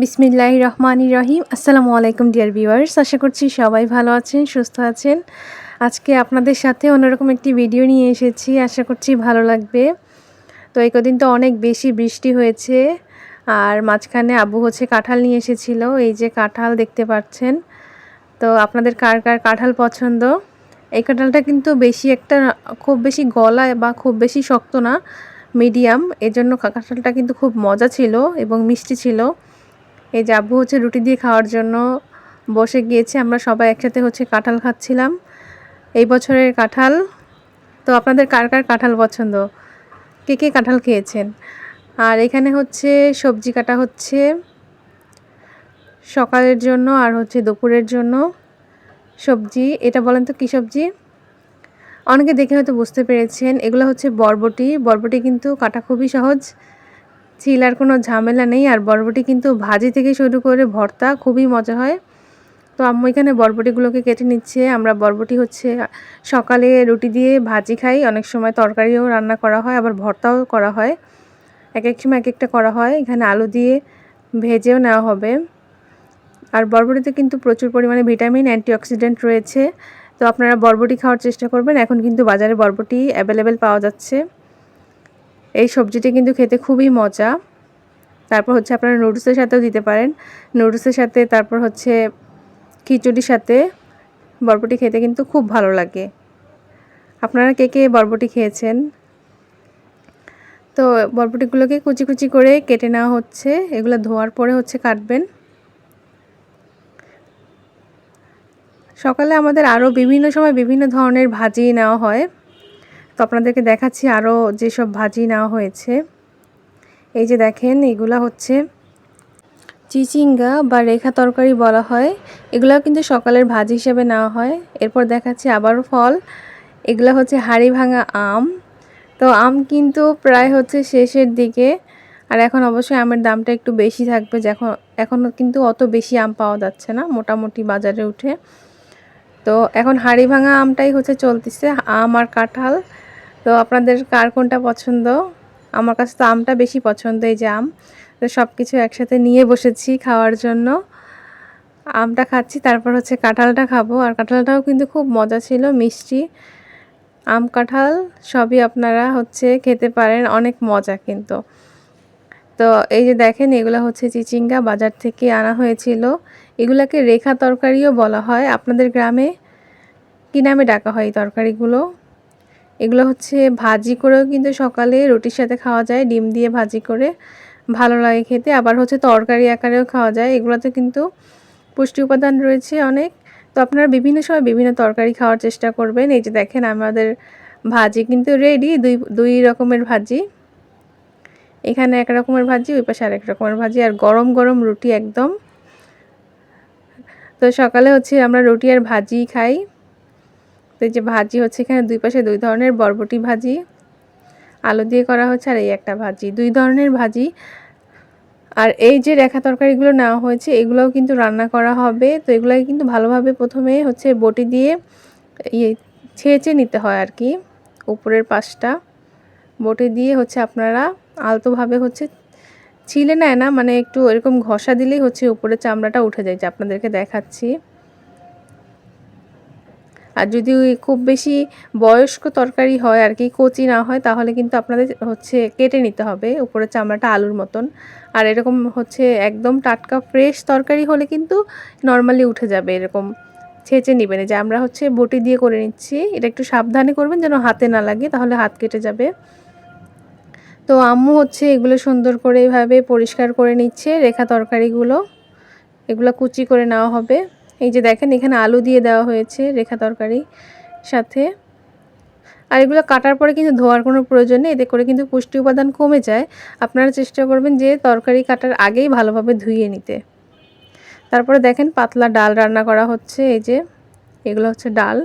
বিসমিল্লাহ রহমানি রহিম। আসসালামু আলাইকুম, ডিয়ার ভিউয়ার্স। আশা করছি সবাই ভালো আছেন, সুস্থ আছেন। আজকে আপনাদের সাথে অন্যরকম একটি ভিডিও নিয়ে এসেছি। আশা করছি ভালো লাগবে। তো এই কদিন তো অনেক বেশি বৃষ্টি হয়েছে, আর মাঝখানে আবু হচ্ছে কাঁঠাল নিয়ে এসেছিল। এই যে কাঁঠাল দেখতে পাচ্ছেন। তো আপনাদের কার কার কাঁঠাল পছন্দ? এই কাঁঠালটা কিন্তু বেশি একটা, খুব বেশি গলা বা খুব বেশি শক্ত না, মিডিয়াম। এজন্য কাঁঠালটা কিন্তু খুব মজা ছিল এবং মিষ্টি ছিল। এই যে আব্বু হচ্ছে রুটি দিয়ে খাওয়ার জন্য বসে গিয়েছে। আমরা সবাই একসাথে হচ্ছে কাঁঠাল খাচ্ছিলাম। এই বছরের কাঁঠাল। তো আপনাদের কার কার কাঁঠাল পছন্দ? কে কে কাঁঠাল খেয়েছেন? আর এখানে হচ্ছে সবজি কাটা হচ্ছে সকালের জন্য আর হচ্ছে দুপুরের জন্য সবজি। এটা বলেন তো কী সবজি? অনেকে দেখে হয়তো বুঝতে পেরেছেন, এগুলো হচ্ছে বরবটি। বরবটি কিন্তু কাটা খুবই সহজ। চিলার কোনো ঝামেলা নেই। আর বরবটি কিন্তু ভাজি থেকে শুরু করে ভর্তা খুবই মজা হয়। তো আম্মু এখানে বরবটিগুলোকে কেটে নিচ্ছে। আমরা বরবটি হচ্ছে সকালে রুটি দিয়ে ভাজি খাই। অনেক সময় তরকারিও রান্না করা হয়, আবার ভর্তাও করা হয়। এক এক সময় এক একটা করা হয়। এখানে আলু দিয়ে ভেজেও নেওয়া হবে। আর বরবটিতে কিন্তু প্রচুর পরিমাণে ভিটামিন, অ্যান্টিঅক্সিডেন্ট রয়েছে। তো আপনারা বরবটি খাওয়ার চেষ্টা করবেন। এখন কিন্তু বাজারে বরবটি অ্যাভেলেবেল পাওয়া যাচ্ছে। এই সবজিটি কিন্তু খেতে খুবই মজা। তারপর হচ্ছে আপনারা নুডলসের সাথেও দিতে পারেন। নুডলসের সাথে তারপর হচ্ছে খিচুড়ির সাথে বরবটি খেতে কিন্তু খুব ভালো লাগে। আপনারা কে কে বরবটি খেয়েছেন? তো বরবটিগুলোকে কুচি কুচি করে কেটে নেওয়া হচ্ছে। এগুলো ধোয়ার পরে হচ্ছে কাটবেন। সকালে আমাদের আরও বিভিন্ন সময় বিভিন্ন ধরনের ভাজি নেওয়া হয়। তো আপনাদেরকে দেখাচ্ছি আরও যেসব ভাজি নেওয়া হয়েছে। এই যে দেখেন, এগুলা হচ্ছে চিচিঙ্গা বা রেখা তরকারি বলা হয়। এগুলো কিন্তু সকালের ভাজি হিসেবে নেওয়া হয়। এরপর দেখাচ্ছি আবারও ফল। এগুলো হচ্ছে হাড়ি ভাঙা আম। তো আম কিন্তু প্রায় হচ্ছে শেষের দিকে। আর এখন অবশ্যই আমের দামটা একটু বেশি থাকবে। যখন এখনও কিন্তু অত বেশি আম পাওয়া যাচ্ছে না মোটামুটি বাজারে উঠে। তো এখন হাড়ি ভাঙা আমটাই হচ্ছে চলতেছে, আম আর কাঁঠাল। তো আপনাদের কার কোনটা পছন্দ? আমার কাছে তো আমটা বেশি পছন্দ এই যে আম। তো সব কিছু একসাথে নিয়ে বসেছি খাওয়ার জন্য। আমটা খাচ্ছি, তারপর হচ্ছে কাঁঠালটা খাব। আর কাঁঠালটাও কিন্তু খুব মজা ছিল, মিষ্টি। আম, কাঁঠাল সবই আপনারা হচ্ছে খেতে পারেন, অনেক মজা কিন্তু। তো এই যে দেখেন, এগুলো হচ্ছে চিচিঙ্গা বাজার থেকে আনা হয়েছিল। এগুলাকে রেখা তরকারিও বলা হয়। আপনাদের গ্রামে কী নামে ডাকা হয় এই তরকারিগুলো? এগুলো হচ্ছে ভাজি করেও কিন্তু সকালে রুটির সাথে খাওয়া যায়, ডিম দিয়ে ভাজি করে। ভালো লাগে খেতে। আবার হচ্ছে তরকারি আকারেও খাওয়া যায়। এগুলোতে কিন্তু পুষ্টি উপাদান রয়েছে অনেক। তো আপনারা বিভিন্ন সময় বিভিন্ন তরকারি খাওয়ার চেষ্টা করবেন। এই যে দেখেন আমাদের ভাজি কিন্তু রেডি দুই দুই রকমের ভাজি। এখানে এক রকমের ভাজি, ওই পাশে আরেক রকমের ভাজি। আর গরম গরম রুটি একদম। তো সকালে হচ্ছে আমরা রুটি আর ভাজি খাই। তো যে ভাজি হচ্ছে এখানে দুই পাশে দুই ধরনের বরবটি ভাজি, আলু দিয়ে করা হচ্ছে আর এই একটা ভাজি। দুই ধরনের ভাজি। আর এই যে রেখা তরকারিগুলো নেওয়া হয়েছে, এগুলোও কিন্তু রান্না করা হবে। তো এগুলোকে কিন্তু ভালোভাবে প্রথমে হচ্ছে বটি দিয়ে ইয়ে ছেঁচে নিতে হয় আর কি, উপরের পাশটা। বটি দিয়ে হচ্ছে আপনারা আলতোভাবে হচ্ছে ছিলে নেয় না মানে একটু এরকম ঘষা দিলেই হচ্ছে উপরে চামড়াটা উঠে যায়, যে আপনাদেরকে দেখাচ্ছি। আর যদি খুব বেশি বয়স্ক তরকারি হয় আর কি, কচি না হয়, তাহলে কিন্তু আপনাদের হচ্ছে কেটে নিতে হবে। উপরে চামড়াটা আলুর মতন। আর এরকম হচ্ছে একদম টাটকা ফ্রেশ তরকারি হলে কিন্তু নর্মালি উঠে যাবে, এরকম ছেঁচে নেবেন। যে আমরা হচ্ছে বটি দিয়ে করে নিচ্ছি, এটা একটু সাবধানে করবেন যেন হাতে না লাগে, তাহলে হাত কেটে যাবে। তো আম্মু হচ্ছে এগুলো সুন্দর করে এইভাবে পরিষ্কার করে নিচ্ছে, রেখা তরকারিগুলো। এগুলো কুচি করে নেওয়া হবে। এই যে দেখেন, এখানে আলু দিয়ে দেওয়া হয়েছে রেখা তরকারি সাথে। আর এগুলো কাটার পরে কিন্তু ধোয়ার কোনো প্রয়োজন নেই, এতে করে কিন্তু পুষ্টি উপাদান কমে যায়। আপনারা চেষ্টা করবেন যে তরকারি কাটার আগেই ভালোভাবে ধুয়ে নিতে। তারপরে দেখেন, পাতলা ডাল রান্না করা হচ্ছে, এই যে এগুলো হচ্ছে ডাল।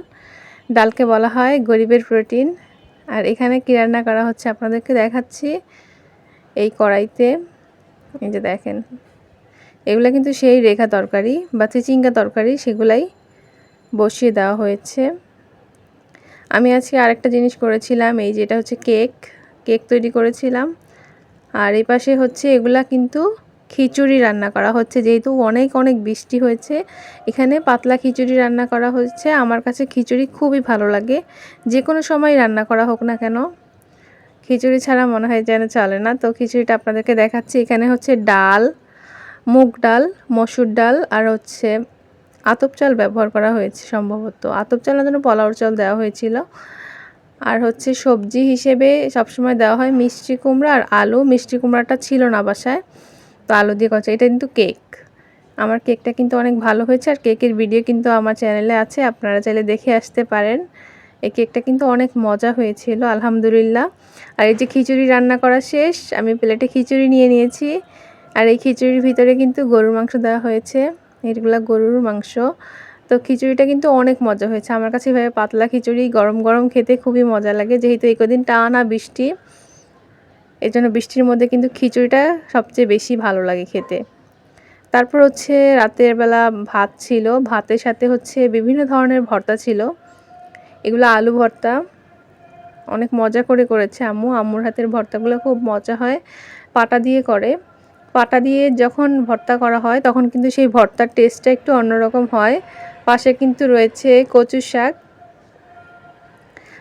ডালকে বলা হয় গরিবের প্রোটিন। আর এখানে কী রান্না করা হচ্ছে, আপনাদেরকে দেখাচ্ছি এই কড়াইতে। এই যে দেখেন এগুলো কিন্তু সেই রেখা তরকারি বা চিচিঙ্গা তরকারি সেগুলাই বসিয়ে দেওয়া হয়েছে। আমি আজকে আরেকটা জিনিস করেছিলাম, এই যেটা হচ্ছে কেক কেক তৈরি করেছিলাম। আর এই পাশে হচ্ছে এগুলা কিন্তু খিচুড়ি রান্না করা হচ্ছে, যেহেতু অনেক অনেক বৃষ্টি হয়েছে, এখানে পাতলা খিচুড়ি রান্না করা হচ্ছে। আমার কাছে খিচুড়ি খুবই ভালো লাগে যে কোনো সময় রান্না করা হোক না কেন। খিচুড়ি ছাড়া মনে হয় যেন চলে না। তো খিচুড়িটা আপনাদেরকে দেখাচ্ছি, এখানে হচ্ছে ডাল মুগ ডাল, মসুর ডাল আর হচ্ছে আতপ চাল ব্যবহার করা হয়েছে সম্ভবত। আতপ চাল না যেন পলাউর চাল দেওয়া হয়েছিল। আর হচ্ছে সবজি হিসেবে সবসময় দেওয়া হয় মিষ্টি কুমড়া আর আলু। মিষ্টি কুমড়াটা ছিল না বাসায়, তো আলু দিয়ে কচা। এটা কিন্তু কেক। আমার কেকটা কিন্তু অনেক ভালো হয়েছে আর কেকের ভিডিও কিন্তু আমার চ্যানেলে আছে, আপনারা চাইলে দেখে আসতে পারেন। এই কেকটা কিন্তু অনেক মজা হয়েছিল, আলহামদুলিল্লাহ। আর এই যে খিচুড়ি রান্না করা শেষ, আমি প্লেটে খিচুড়ি নিয়ে নিয়েছি। আর এই খিচুড়ির ভিতরে কিন্তু গরুর মাংস দেওয়া হয়েছে। এগুলা গরুর মাংস। তো খিচুড়িটা কিন্তু অনেক মজা হয়েছে। আমার কাছে এভাবে পাতলা খিচুড়ি, গরম গরম খেতে খুবই মজা লাগে। যেহেতু এই কদিন টানা বৃষ্টি এই জন্য বৃষ্টির মধ্যে কিন্তু খিচুড়িটা সবচেয়ে বেশি ভালো লাগে খেতে। তারপর হচ্ছে রাতের বেলা ভাত ছিল। ভাতের সাথে হচ্ছে বিভিন্ন ধরনের ভর্তা ছিল। এগুলো আলু ভর্তা। অনেক মজা করে করেছে আম্মু। আম্মুর হাতের ভর্তাগুলো খুব মজা হয়। পাটা দিয়ে করে। পাটা দিয়ে যখন ভর্তা করা হয়, তখন কিন্তু সেই ভর্তার টেস্টটা একটু অন্যরকম হয়। পাশে কিন্তু রয়েছে কচু শাক।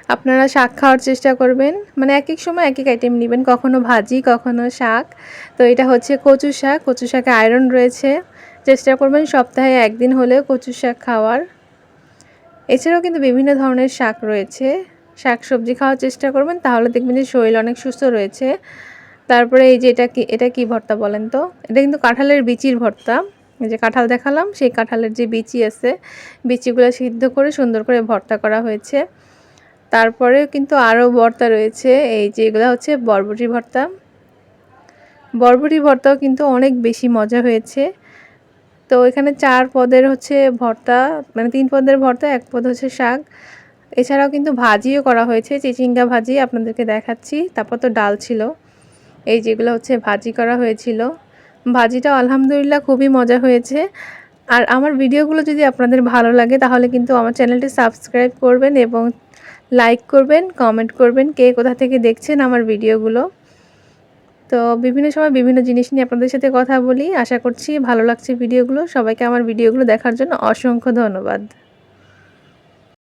আপনারা শাক খাওয়ার চেষ্টা করবেন। মানে এক এক সময় এক এক আইটেম নেবেন, কখনো ভাজি, কখনো শাক। তো এটা হচ্ছে কচু শাক। কচু শাকে আয়রন রয়েছে। চেষ্টা করবেন সপ্তাহে একদিন হলেও কচু শাক খাওয়ার। এছাড়াও কিন্তু বিভিন্ন ধরনের শাক রয়েছে। শাক সবজি খাওয়ার চেষ্টা করবেন, তাহলে দেখবেন যে শরীর অনেক সুস্থ রয়েছে। তারপরে এই যে এটা কি এটা কি ভর্তা বলেন তো? এটা কিন্তু কাঁঠালের বিচির ভর্তা। যে কাঁঠাল দেখালাম, সেই কাঁঠালের যে বিচি আছে, বিচিগুলো সিদ্ধ করে সুন্দর করে ভর্তা করা হয়েছে। তারপরে কিন্তু আরও ভর্তা রয়েছে, এই যে এগুলো হচ্ছে বরবটি ভর্তা। বরবটি ভর্তাও কিন্তু অনেক বেশি মজা হয়েছে। তো এখানে চার পদের হচ্ছে ভর্তা মানে তিন পদের ভর্তা, এক পদ হচ্ছে শাক। এছাড়াও কিন্তু ভাজিও করা হয়েছে, চিচিঙ্গা ভাজি আপনাদেরকে দেখাচ্ছি, তারপর তো ডাল ছিল। এই যেগুলো হচ্ছে ভাজি করা হয়েছিল। ভাজিটা আলহামদুলিল্লাহ খুবই মজা হয়েছে। আর আমার ভিডিওগুলো যদি আপনাদের ভালো লাগে, তাহলে কিন্তু আমার চ্যানেলটি সাবস্ক্রাইব করবেন এবং লাইক করবেন, কমেন্ট করবেন, কে কোথা থেকে দেখছেন আমার ভিডিওগুলো। তো বিভিন্ন সময় বিভিন্ন জিনিস নিয়ে আপনাদের সাথে কথা বলি। আশা করছি ভালো লাগছে ভিডিওগুলো। সবাইকে আমার ভিডিওগুলো দেখার জন্য অসংখ্য ধন্যবাদ।